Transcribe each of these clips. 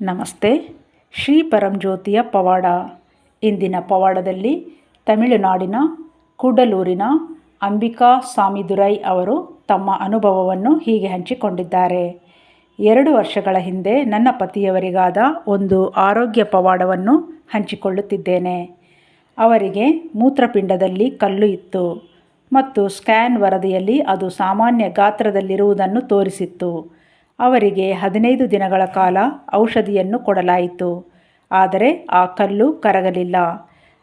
ನಮಸ್ತೆ, ಶ್ರೀ ಪರಂಜ್ಯೋತಿಯ ಪವಾಡ. ಇಂದಿನ ಪವಾಡದಲ್ಲಿ ತಮಿಳುನಾಡಿನ ಕೂಡಲೂರಿನ ಅಂಬಿಕಾ ಸ್ವಾಮಿದುರೈ ಅವರು ತಮ್ಮ ಅನುಭವವನ್ನು ಹೀಗೆ ಹಂಚಿಕೊಂಡಿದ್ದಾರೆ. ಎರಡು ವರ್ಷಗಳ ಹಿಂದೆ ನನ್ನ ಪತಿಯವರಿಗಾದ ಒಂದು ಆರೋಗ್ಯ ಪವಾಡವನ್ನು ಹಂಚಿಕೊಳ್ಳುತ್ತಿದ್ದೇನೆ. ಅವರಿಗೆ ಮೂತ್ರಪಿಂಡದಲ್ಲಿ ಕಲ್ಲು ಇತ್ತು ಮತ್ತು ಸ್ಕ್ಯಾನ್ ವರದಿಯಲ್ಲಿ ಅದು ಸಾಮಾನ್ಯ ಗಾತ್ರದಲ್ಲಿರುವುದನ್ನು ತೋರಿಸಿತ್ತು. ಅವರಿಗೆ ಹದಿನೈದು ದಿನಗಳ ಕಾಲ ಔಷಧಿಯನ್ನು ಕೊಡಲಾಯಿತು. ಆದರೆ ಆ ಕಲ್ಲು ಕರಗಲಿಲ್ಲ.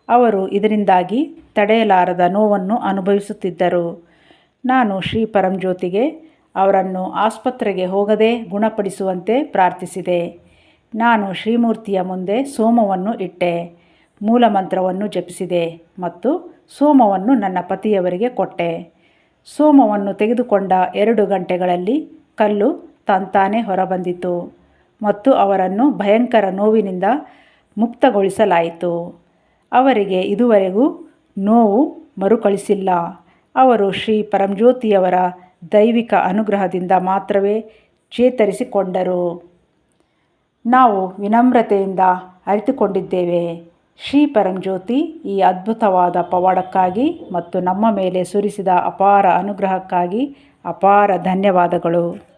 ಅವರು ಇದರಿಂದಾಗಿ ತಡೆಯಲಾರದ ನೋವನ್ನು ಅನುಭವಿಸುತ್ತಿದ್ದರು. ನಾನು ಶ್ರೀ ಪರಂಜ್ಯೋತಿಗೆ ಅವರನ್ನು ಆಸ್ಪತ್ರೆಗೆ ಹೋಗದೆ ಗುಣಪಡಿಸುವಂತೆ ಪ್ರಾರ್ಥಿಸಿದೆ. ನಾನು ಶ್ರೀಮೂರ್ತಿಯ ಮುಂದೆ ಸೋಮವನ್ನು ಇಟ್ಟೆ. ಮೂಲಮಂತ್ರವನ್ನು ಜಪಿಸಿದೆ ಮತ್ತು ಸೋಮವನ್ನು ನನ್ನ ಪತಿಯವರಿಗೆ ಕೊಟ್ಟೆ. ಸೋಮವನ್ನು ತೆಗೆದುಕೊಂಡ ಎರಡು ಗಂಟೆಗಳಲ್ಲಿ ಕಲ್ಲು ತಂತಾನೇ ಹೊರಬಂದಿತು ಮತ್ತು ಅವರನ್ನು ಭಯಂಕರ ನೋವಿನಿಂದ ಮುಕ್ತಗೊಳಿಸಲಾಯಿತು. ಅವರಿಗೆ ಇದುವರೆಗೂ ನೋವು ಮರುಕಳಿಸಿಲ್ಲ. ಅವರು ಶ್ರೀ ಪರಂಜ್ಯೋತಿಯವರ ದೈವಿಕ ಅನುಗ್ರಹದಿಂದ ಮಾತ್ರವೇ ಚೇತರಿಸಿಕೊಂಡರು. ನಾವು ವಿನಮ್ರತೆಯಿಂದ ಅರಿತುಕೊಂಡಿದ್ದೇವೆ. ಶ್ರೀ ಪರಂಜ್ಯೋತಿ ಈ ಅದ್ಭುತವಾದ ಪವಾಡಕ್ಕಾಗಿ ಮತ್ತು ನಮ್ಮ ಮೇಲೆ ಸುರಿಸಿದ ಅಪಾರ ಅನುಗ್ರಹಕ್ಕಾಗಿ ಅಪಾರ ಧನ್ಯವಾದಗಳು.